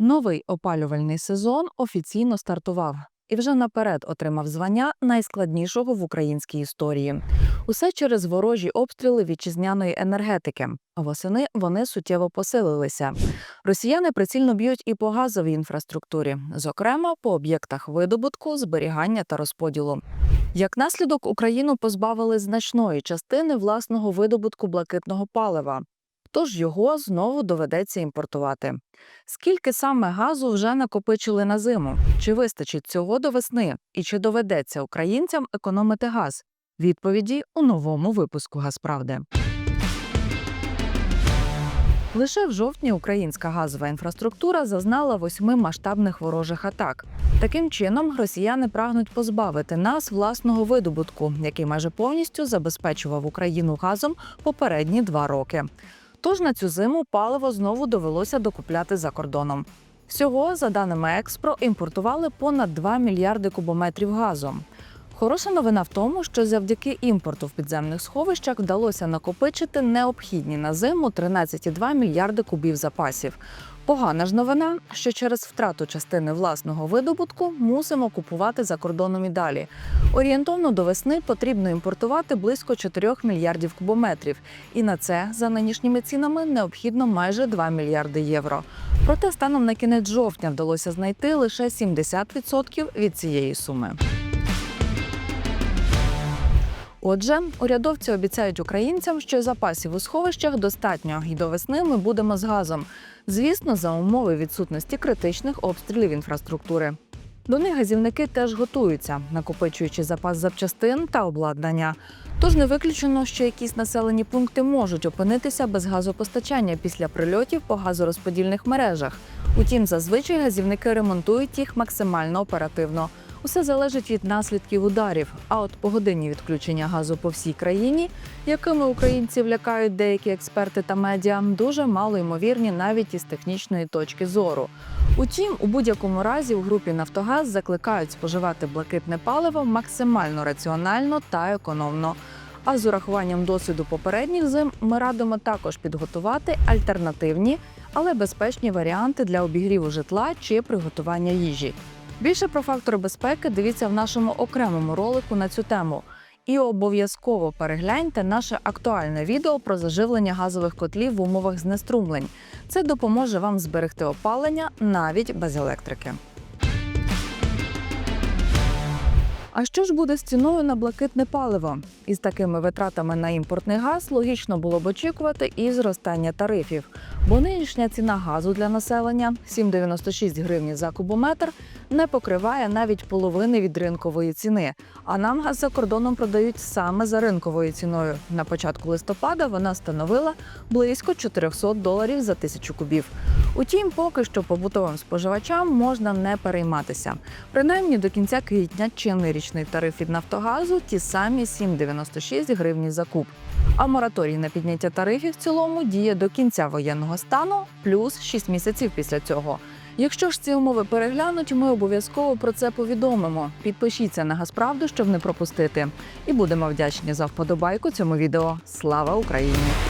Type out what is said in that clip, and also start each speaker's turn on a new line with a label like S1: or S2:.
S1: Новий опалювальний сезон офіційно стартував і вже наперед отримав звання найскладнішого в українській історії. Усе через ворожі обстріли вітчизняної енергетики. Восени вони суттєво посилилися. Росіяни прицільно б'ють і по газовій інфраструктурі, зокрема по об'єктах видобутку, зберігання та розподілу. Як наслідок, Україну позбавили значної частини власного видобутку блакитного палива. Тож його знову доведеться імпортувати. Скільки саме газу вже накопичили на зиму? Чи вистачить цього до весни? І чи доведеться українцям економити газ? Відповіді у новому випуску Газправди. Лише в жовтні українська газова інфраструктура зазнала восьми масштабних ворожих атак. Таким чином, росіяни прагнуть позбавити нас власного видобутку, який майже повністю забезпечував Україну газом попередні два роки. Тож на цю зиму паливо знову довелося докупляти за кордоном. Всього, за даними Експро, імпортували понад 2 мільярди кубометрів газу. Хороша новина в тому, що завдяки імпорту в підземних сховищах вдалося накопичити необхідні на зиму 13,2 мільярди кубів запасів. Погана ж новина, що через втрату частини власного видобутку мусимо купувати за кордоном і далі. Орієнтовно до весни потрібно імпортувати близько 4 мільярдів кубометрів, і на це за нинішніми цінами необхідно майже 2 мільярди євро. Проте станом на кінець жовтня вдалося знайти лише 70% від цієї суми. Отже, урядовці обіцяють українцям, що запасів у сховищах достатньо, і до весни ми будемо з газом. Звісно, за умови відсутності критичних обстрілів інфраструктури. До них газівники теж готуються, накопичуючи запас запчастин та обладнання. Тож не виключено, що якісь населені пункти можуть опинитися без газопостачання після прильотів по газорозподільних мережах. Утім, зазвичай газівники ремонтують їх максимально оперативно. Усе залежить від наслідків ударів. А от погодинні відключення газу по всій країні, якими українців лякають деякі експерти та медіа, дуже мало ймовірні навіть із технічної точки зору. Утім, у будь-якому разі у групі Нафтогаз закликають споживати блакитне паливо максимально раціонально та економно. А з урахуванням досвіду попередніх зим ми радимо також підготувати альтернативні, але безпечні варіанти для обігріву житла чи приготування їжі. Більше про фактори безпеки дивіться в нашому окремому ролику на цю тему. І обов'язково перегляньте наше актуальне відео про заживлення газових котлів в умовах знеструмлень. Це допоможе вам зберегти опалення навіть без електрики. А що ж буде з ціною на блакитне паливо? Із такими витратами на імпортний газ логічно було б очікувати і зростання тарифів. Бо нинішня ціна газу для населення 7,96 гривні за кубометр не покриває навіть половини від ринкової ціни. А нам газ за кордоном продають саме за ринковою ціною. На початку листопада вона становила близько 400 доларів за тисячу кубів. Утім, поки що побутовим споживачам можна не перейматися. Принаймні до кінця квітня чинний річний тариф від Нафтогазу ті самі 7,96 гривні за куб. А мораторій на підняття тарифів в цілому діє до кінця воєнного стану плюс 6 місяців після цього. Якщо ж ці умови переглянуть, ми обов'язково про це повідомимо. Підпишіться на Газправду, щоб не пропустити. І будемо вдячні за вподобайку цьому відео. Слава Україні!